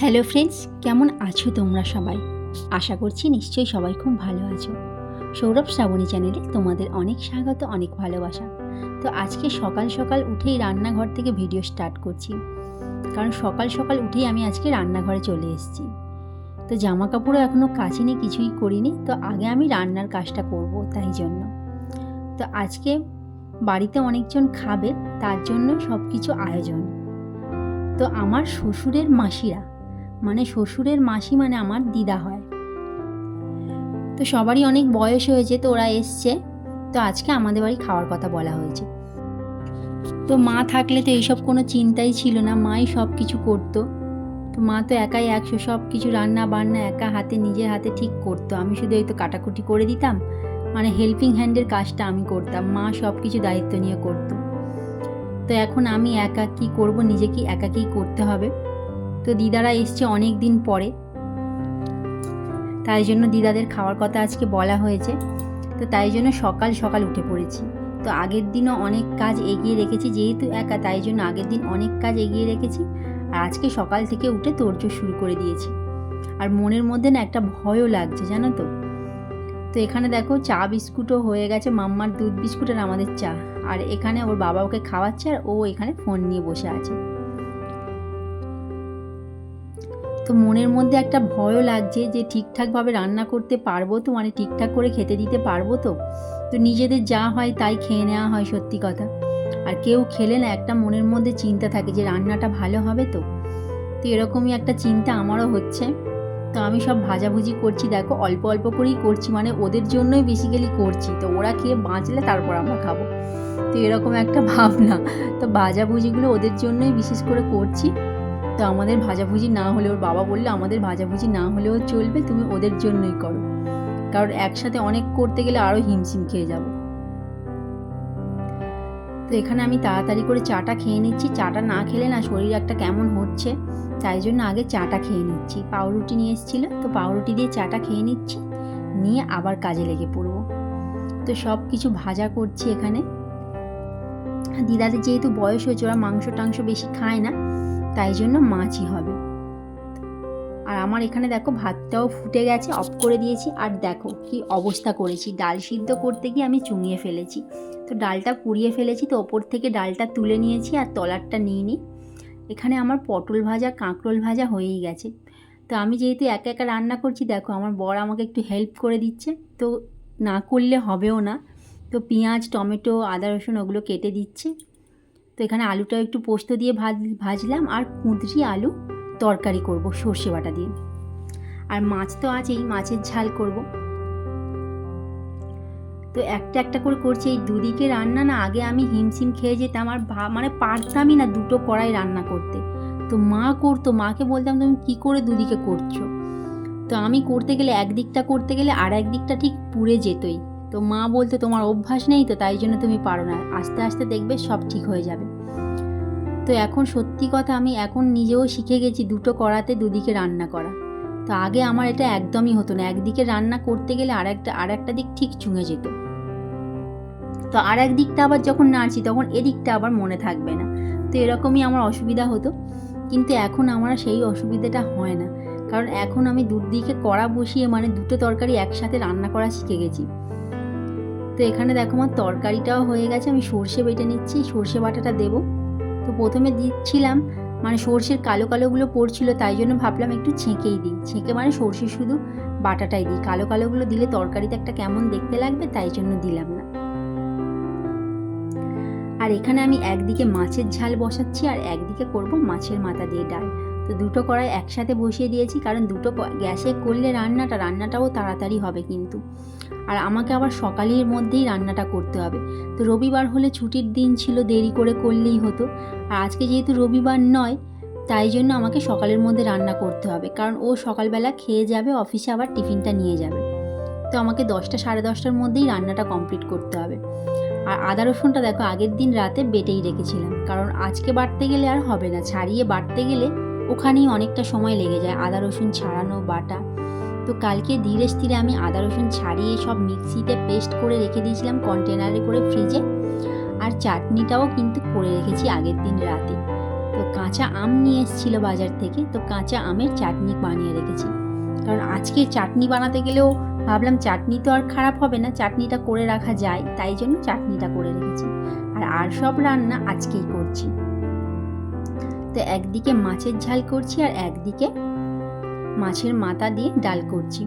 Hello friends কেমন আছো তোমরা সবাই? আশা করছি নিশ্চয়ই সবাই খুব ভালো আছো। সৌরভ শ্রাবণী চ্যানেলে তোমাদের অনেক স্বাগত, অনেক ভালোবাসা। তো আজকে সকাল সকাল উঠেই রান্নাঘর থেকে ভিডিও স্টার্ট করছি। কারণ সকাল সকাল উঠেই আমি আজকে রান্নাঘরে চলে এসেছি। তো জামা কাপড়ও এখনও কাচিনি, কিছুই করিনি। তো আগে আমি রান্নার কাজটা করব তাই জন্য। তো আজকে বাড়িতে অনেকজন খাবে, তার জন্য সব কিছু আয়োজন। তো আমার শ্বশুরের মাসিরা মানে শ্বশুরের মাসি মানে আমার দিদা হয়। তো সবারই অনেক বয়স হয়েছে, তো ওরা এসছে। তো আজকে আমাদের বাড়ি খাওয়ার কথা বলা হয়েছে। তো মা থাকলে তো এইসব কোনো চিন্তাই ছিল না, মাই সব কিছু করতো। তো মা তো একাই একশো সব কিছু রান্না বান্না একা হাতে, নিজের হাতে ঠিক করতো। আমি শুধু এই তো কাটাকুটি করে দিতাম মানে হেল্পিং হ্যান্ডের কাজটা আমি করতাম। মা সব কিছু দায়িত্ব নিয়ে করতো। তো এখন আমি একা কী করব, নিজেকে একাকেই করতে হবে। তো দিদারা এসছে অনেক দিন পরে। তাই জন্য দিদাদের খাওয়ার কথা আজকে বলা হয়েছে। তো তাই জন্য সকাল সকাল উঠে পড়েছি। তো আগের দিনও অনেক কাজ এগিয়ে রেখেছি, যেহেতু একা, তাই জন্য আগের দিন অনেক কাজ এগিয়ে রেখেছি। আর আজকে সকাল থেকে উঠে তোড়জোড় শুরু করে দিয়েছি। আর মনের মধ্যে না একটা ভয়ও লাগছে, জানো তো? তো এখানে দেখো চা বিস্কুটও হয়ে গেছে, মাম্মার দুধ বিস্কুট আর আমাদের চা। আর এখানে ওর বাবা ওকে খাওয়াচ্ছে আর ও এখানে ফোন নিয়ে বসে আছে। তো মনের মধ্যে একটা ভয়ও লাগছে যে ঠিকঠাকভাবে রান্না করতে পারব তো মানে ঠিকঠাক করে খেতে দিতে পারব তো। তো নিজেদের যা হয় তাই খেয়ে নেওয়া হয় সত্যি কথা। আর কেউ খেলে না একটা মনের মধ্যে চিন্তা থাকে যে রান্নাটা ভালো হবে তো। তো এরকমই একটা চিন্তা আমারও হচ্ছে। তো আমি সব ভাজাভুজি করছি, দেখো অল্প অল্প করেই করছি মানে ওদের জন্যই বেসিক্যালি করছি। তো ওরা খেয়ে বাঁচলে তারপর আমরা খাব। তো এরকম একটা ভাবনা। তো ভাজাভুজিগুলো ওদের জন্যই বিশেষ করে করছি। তো আমাদের ভাজাভুজি না হলে, ওর বাবা বলল, আমাদের ভাজাভুজি না হলেও চলবে, তুমি ওদের জন্যই করো। কারণ একসাথে অনেক করতে গেলে আরও হিমশিম খেয়ে যাব। তো এখানে আমি তাড়াতাড়ি করে চাটা খেয়ে নিচ্ছি। চাটা না খেলে না শরীর একটা কেমন হচ্ছে, তাই জন্য আগে চাটা খেয়ে নিচ্ছি। পাউরুটি নিয়ে এসেছিল, তো পাউরুটি দিয়ে চাটা খেয়ে নিচ্ছি, নিয়ে আবার কাজে লেগে পড়ব। তো সব কিছু ভাজা করছি এখানে। দিদাদের যেহেতু বয়স হয়েছে, ওরা মাংস টাংস বেশি খায় না। তাই জন্য মাছই হবে। আর আমার এখানে দেখো ভাতটাও ফুটে গেছে, অফ করে দিয়েছি। আর দেখো কি অবস্থা করেছি। ডাল সিদ্ধ করতে গিয়ে আমি চুঙিয়ে ফেলেছি। তো ডালটা পুড়িয়ে ফেলেছি, তো ওপর থেকে ডালটা তুলে নিয়েছি আর তলারটা নিয়ে নিই। এখানে আমার পটল ভাজা, কাঁকরোল ভাজা হয়েই গেছে। তো আমি যেহেতু একা একা রান্না করছি, দেখো আমার বর আমাকে একটু হেল্প করে দিচ্ছে। তো না করলে হবেও না। তো পেঁয়াজ, টমেটো, আদা, রসুন ওগুলো কেটে দিচ্ছে। তো এখানে আলুটাও একটু পোস্ত দিয়ে ভাজ, ভাজলাম আর কুঁদরি আলু তরকারি করব সর্ষে বাটা দিয়ে। আর মাছ তো আছেই, মাছের ঝাল করব। তো একটা একটা করে করছি, এই দুদিকে রান্না না, আগে আমি হিমশিম খেয়ে যেতাম আর মানে পারতামই না দুটো কড়াই রান্না করতে। তো মা করতো, মাকে বলতাম, তুমি কী করে দুদিকে করছ? তো আমি করতে গেলে একদিকটা করতে গেলে আর একদিকটা ঠিক পুড়ে যেতই। তো মা বলতো তোমার অভ্যাস নেই তো তাই জন্য তুমি পারো না। আস্তে আস্তে দেখবে সব ঠিক হয়ে যাবে। তো এখন সত্যি কথা আমি এখন নিজেও শিখে গেছি দুটো কড়াতে দুদিকে রান্না করা। তো আগে আমার এটা একদমই হতো না। একদিকে রান্না করতে গেলে আর একটা আর একটা দিক ঠিক চুঙে যেত। তো আর এক দিকটা আবার যখন নাড়ছি তখন এদিকটা আবার মনে থাকবে না। তো এরকমই আমার অসুবিধা হতো। কিন্তু এখন আমার সেই অসুবিধাটা হয় না। কারণ এখন আমি দুদিকে কড়া বসিয়ে মানে দুটো তরকারি একসাথে রান্না করা শিখে গেছি। তো এখানে দেখো আমার তরকারিটাও হয়ে গেছে। আমি সর্ষে বেটে নিচ্ছি, সর্ষে বাটাটা দেবো। তো প্রথমে দিচ্ছিলাম মানে সর্ষের কালো কালোগুলো পড়ছিল, তাই জন্য ভাবলাম একটু ছেঁকেই দিই। ছেঁকে মানে সর্ষে শুধু বাটাটাই দিই। কালো কালোগুলো দিলে তরকারিতে একটা কেমন দেখতে লাগবে, তাই জন্য দিলাম না। আর এখানে আমি একদিকে মাছের ঝাল বসাচ্ছি, আর একদিকে করব মাছের মাথা দিয়ে ডাল। তো দুটো কড়াই একসাথে বসিয়ে দিয়েছি, কারণ দুটো গ্যাসে করলে রান্নাটা, রান্নাটাও তাড়াতাড়ি হবে কিন্তু। আর আমাকে আবার সকালের মধ্যেই রান্নাটা করতে হবে। তো রবিবার হলে ছুটির দিন ছিল, দেরি করে করলেই হতো। আর আজকে যেহেতু রবিবার নয়, তাই জন্য আমাকে সকালের মধ্যে রান্না করতে হবে। কারণ ও সকালবেলা খেয়ে যাবে, অফিসে আবার টিফিনটা নিয়ে যাবে। তো আমাকে দশটা, সাড়ে দশটার মধ্যেই রান্নাটা কমপ্লিট করতে হবে। আর আদা রসুনটা দেখো আগের দিন রাতে বেটেই রেখেছিলাম। কারণ আজকে বাটতে গেলে আর হবে না। ছাড়িয়ে বাটতে গেলে ওখানেই অনেকটা সময় লেগে যায় আদা, রসুন ছাড়ানো বাটা। তো কালকে ধীরে স্থিরে আমি আদা, রসুন ছাড়িয়ে সব মিক্সিতে পেস্ট করে রেখে দিয়েছিলাম কন্টেনারে করে ফ্রিজে। আর চাটনিটাও কিন্তু করে রেখেছি আগের দিন রাতে। তো কাঁচা আম নিয়ে এসেছিল বাজার থেকে, তো কাঁচা আমের চাটনি বানিয়ে রেখেছি। কারণ আজকে চাটনি বানাতে গেলেও ভাবলাম চাটনি তো আর খারাপ হবে না, চাটনিটা করে রাখা যায়, তাই জন্য চাটনিটা করে রেখেছি। আর আর সব রান্না আজকেই করছি। তো একদিকে মাছের ঝাল করছি আর একদিকে মাছের মাথা দিয়ে ডাল করছি।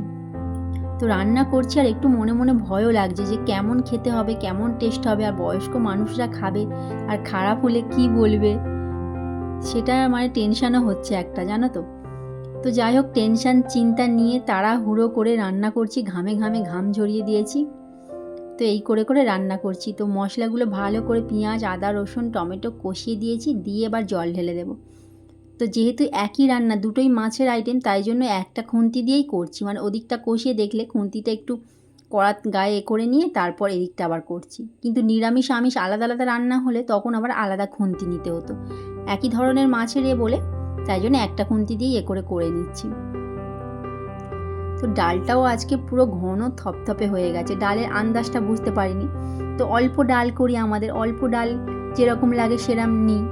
তো রান্না করছি আর একটু মনে মনে ভয়ও লাগছে যে কেমন খেতে হবে, কেমন টেস্ট হবে আর বয়স্ক মানুষরা খাবে আর খারাপ হলে কি বলবে? সেটা মানে টেনশানও হচ্ছে একটা, জানো তো? তো যাই হোক টেনশান চিন্তা নিয়ে তারা হুড়ো করে রান্না করছি, ঘামে ঘামে ঘাম ঝরিয়ে দিয়েছি। তো এই করে করে রান্না করছি। তো মশলাগুলো ভালো করে পেঁয়াজ, আদা, রসুন, টমেটো কষিয়ে দিয়েছি, দিয়ে এবার জল ঢেলে দেবো। তো যেহেতু একই রান্না, দুটোই মাছের আইটেম তাই জন্য একটা খুন্তি দিয়েই করছি। মানে ওদিকটা কষিয়ে দেখলে খুন্তিটা একটু কড়াত গায়ে এ করে নিয়ে তারপর এদিকটা আবার করছি। কিন্তু নিরামিষ, আমিষ আলাদা আলাদা রান্না হলে তখন আবার আলাদা খুন্তি নিতে হতো। একই ধরনের মাছের এ বলে, তাই জন্য একটা খুন্তি দিয়েই এ করে করে নিচ্ছি। তো ডালটাও আজকে পুরো ঘন থপথপে হয়ে গেছে। ডালের আন্দাজটা বুঝতে পারিনি। তো অল্প ডাল করি আমাদের। অল্প ডাল যেরকম লাগে সেরম নিই।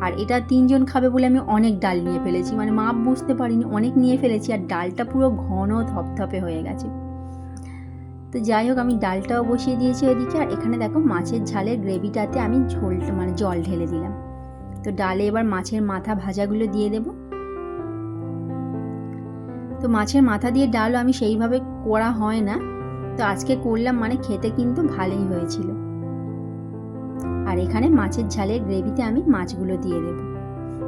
আর এটা তিনজন খাবে বলে আমি অনেক ডাল নিয়ে ফেলেছি। মানে মাপ বুঝতে পারিনি, অনেক নিয়ে ফেলেছি আর ডালটা পুরো ঘন থপথপে হয়ে গেছে। তো যাই হোক, আমি ডালটাও বসিয়ে দিয়েছি ওদিকে আর এখানে দেখো মাছের ঝালের গ্রেভিটাতে আমি ঝোলটা মানে জল ঢেলে দিলাম। তো ডালে এবার মাছের মাথা ভাজাগুলো দিয়ে দেব। তো মাছের মাথা দিয়ে ডালও আমি সেইভাবে করা হয় না। তো আজকে করলাম মানে খেতে কিন্তু ভালোই হয়েছিল। আর এখানে মাছের ঝালের গ্রেভিতে আমি মাছগুলো দিয়ে দেবো।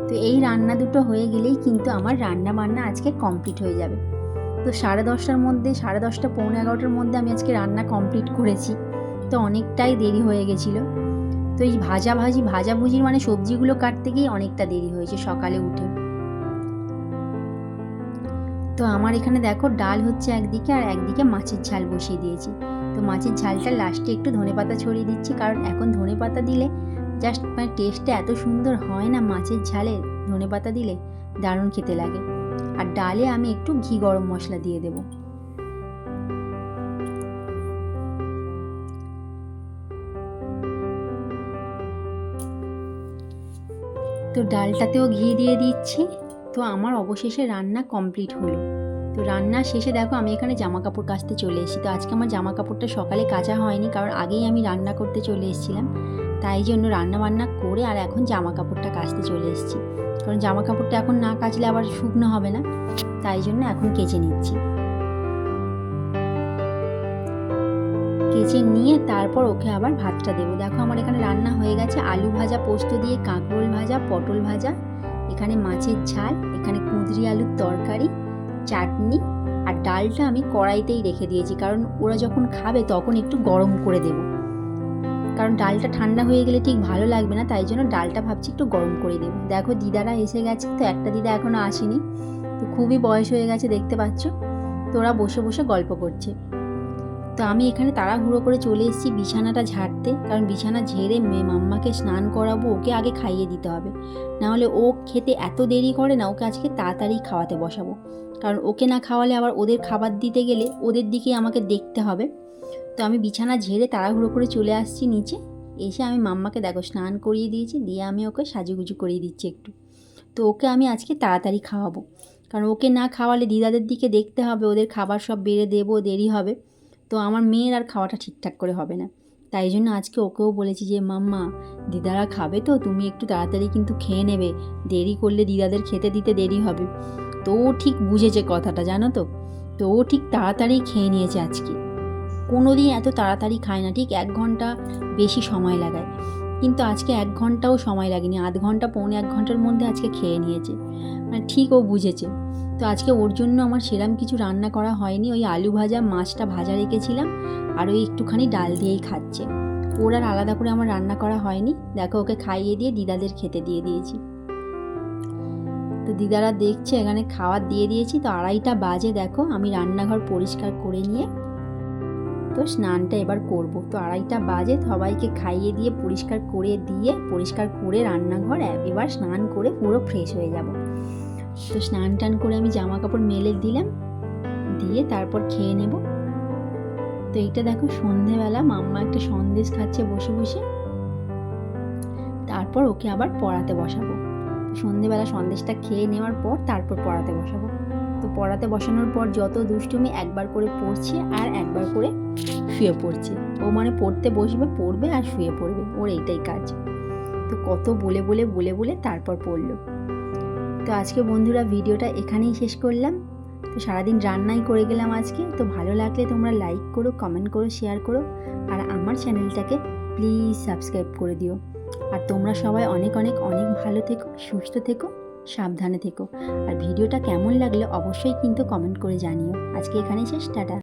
তো এই রান্না দুটো হয়ে গেলেই কিন্তু আমার রান্না বান্না আজকে কমপ্লিট হয়ে যাবে। তো সাড়ে দশটার মধ্যে, সাড়ে দশটা, পৌনে এগারোটার মধ্যে আমি আজকে রান্না কমপ্লিট করেছি। তো অনেকটাই দেরি হয়ে গেছিল। তো এই ভাজা ভাজি, ভাজা ভুজির মানে সবজিগুলো কাটতে গিয়ে অনেকটা দেরি হয়েছে সকালে উঠে। তো আমার এখানে দেখো ডাল হচ্ছে একদিকে আর একদিকে মাছের ঝাল বসিয়ে দিয়েছি। তো মাছের ঝালটা লাস্টে একটু ধনে পাতা ছড়িয়ে দিচ্ছি, কারণ এখন ধনে পাতা দিলে জাস্ট মানে টেস্টটা এত সুন্দর হয় না মাছের ঝালে ধনে পাতা দিলে, দারুণ খেতে লাগে। আর ডালে আমি একটু ঘি গরম মশলা দিয়ে দেব। তো ডালটাতেও ঘি দিয়ে দিচ্ছি। তো আমার অবশেষে রান্না কমপ্লিট হলো। তো রান্না শেষে দেখো আমি এখানে জামা কাপড় কাচতে চলে এসেছি। তো আজকে আমার জামা কাপড়টা সকালে কাচা হয়নি, কারণ আগেই আমি রান্না করতে চলে এসেছিলাম। তাই জন্য রান্না বান্না করে আর এখন জামা কাপড়টা কাচতে চলে এসেছি। কারণ জামা কাপড়টা এখন না কাচলে আবার শুকনো হবে না। তাই জন্য এখন কেচে নিচ্ছি। কেচে নিয়ে তারপর ওকে আবার ভাতটা দেবো। দেখো আমার এখানে রান্না হয়ে গেছে। আলু ভাজা, পোস্ত দিয়ে কাঁকরোল ভাজা, পটল ভাজা এখানে মাছের ঝাল, এখানে কুঁদরি আলুর তরকারি, চাটনি আর ডালটা আমি কড়াইতেই রেখে দিয়েছি। কারণ ওরা যখন খাবে তখন একটু গরম করে দেব। কারণ ডালটা ঠান্ডা হয়ে গেলে ঠিক ভালো লাগবে না, তাই জন্য ডালটা ভাবছি একটু গরম করে দেবো। দেখো দিদারা এসে গেছে তো, একটা দিদা এখনও আসেনি। তো খুবই বয়স হয়ে গেছে, দেখতে পাচ্ছ? তো ওরা বসে বসে গল্প করছে। তো আমি এখানে তাড়াহুড়ো করে চলে এসেছি বিছানাটা ঝাড়তে। কারণ বিছানা ঝেড়ে মেয়ে মাম্মাকে স্নান করাবো, ওকে আগে খাইয়ে দিতে হবে। নাহলে ও খেতে এত দেরি করে না, ওকে আজকে তাড়াতাড়ি খাওয়াতে বসাবো। কারণ ওকে না খাওয়ালে আবার ওদের খাবার দিতে গেলে ওদের দিকেই আমাকে দেখতে হবে। তো আমি বিছানা ঝেড়ে তাড়াহুড়ো করে চলে আসছি নিচে। এসে আমি মাম্মাকে দেখো স্নান করিয়ে দিয়েছি, দিয়ে আমি ওকে সাজুগুজু করিয়ে দিচ্ছি একটু। তো ওকে আমি আজকে তাড়াতাড়ি খাওয়াবো। কারণ ওকে না খাওয়ালে দিদাদের দিকে দেখতে হবে, ওদের খাবার সব বেড়ে দেবো, দেরি হবে। তো আমার মেয়ের আর খাওয়াটা ঠিকঠাক করে হবে না। তাই জন্য আজকে ওকেও বলেছি যে, মাম্মা, দিদারা খাবে তো, তুমি একটু তাড়াতাড়ি কিন্তু খেয়ে নেবে। দেরি করলে দিদাদের খেতে দিতে দেরি হবে। তো ও ঠিক বুঝেছে কথাটা, জানো তো? তো ও ঠিক তাড়াতাড়ি খেয়ে নিয়েছে আজকে। কোনো দিন এত তাড়াতাড়ি খায় না, ঠিক এক ঘণ্টা বেশি সময় লাগায়। কিন্তু আজকে এক ঘন্টাও সময় লাগেনি, আধ ঘণ্টা, পৌনে এক ঘণ্টার মধ্যে আজকে খেয়ে নিয়েছে। মানে ঠিক ও বুঝেছে। তো আজকে ওর জন্য আমার সেরাম কিছু রান্না করা হয়নি। ওই আলু ভাজা, মাছটা ভাজা রেখেছিলাম আর ওই একটুখানি ডাল দিয়েই খাচ্ছে। ওর আর আলাদা করে আমার রান্না করা হয়নি। দেখো, ওকে খাইয়ে দিয়ে দিদাদের খেতে দিয়ে দিয়েছি। তো দিদারা দেখছে, এখানে খাবার দিয়ে দিয়েছি। তো আড়াইটা বাজে, দেখো, আমি রান্নাঘর পরিষ্কার করে নিয়ে তো স্নানটা এবার করব। তো আড়াইটা বাজে, সবাইকে খাইয়ে দিয়ে পরিষ্কার করে দিয়ে, পরিষ্কার করে রান্নাঘর এবার স্নান করে পুরো ফ্রেশ হয়ে যাব। তো স্নান টান করে আমি জামা কাপড় মেলে দিলাম, দিয়ে তারপর খেয়ে নেব। তো এইটা দেখো সন্ধেবেলা, মাম্মা একটা সন্দেশ খাচ্ছে বসে বসে। তারপর ওকে আবার পড়াতে বসাবো। সন্ধেবেলা সন্দেশটা খেয়ে নেওয়ার পর তারপর পড়াতে বসাবো। তো পড়াতে বসানোর পর যত দুষ্টুমি একবার করে পড়ছে আর একবার করে শুয়ে পড়ছে। ও মানে পড়তে বসবে, পড়বে আর শুয়ে পড়বে। ওর এইটাই কাজ। তো কত বলে বলে বলে বলে তারপর পড়ল। তো আজকে বন্ধুরা ভিডিওটা এখানেই শেষ করলাম। তো সারাদিন রান্নাই করে গেলাম আজকে। তো ভালো লাগলে তোমরা লাইক করো কমেন্ট করো শেয়ার করো। আর আমার চ্যানেলটাকে প্লিজ সাবস্ক্রাইব করে দিও। আর তোমরা সবাই অনেক অনেক অনেক ভালো থেকো, সুস্থ থেকো, সাবধানে থেকো। আর ভিডিওটা কেমন লাগলে অবশ্যই কিন্তু কমেন্ট করে জানিও। আজকে এখানেই শেষ, টাটা।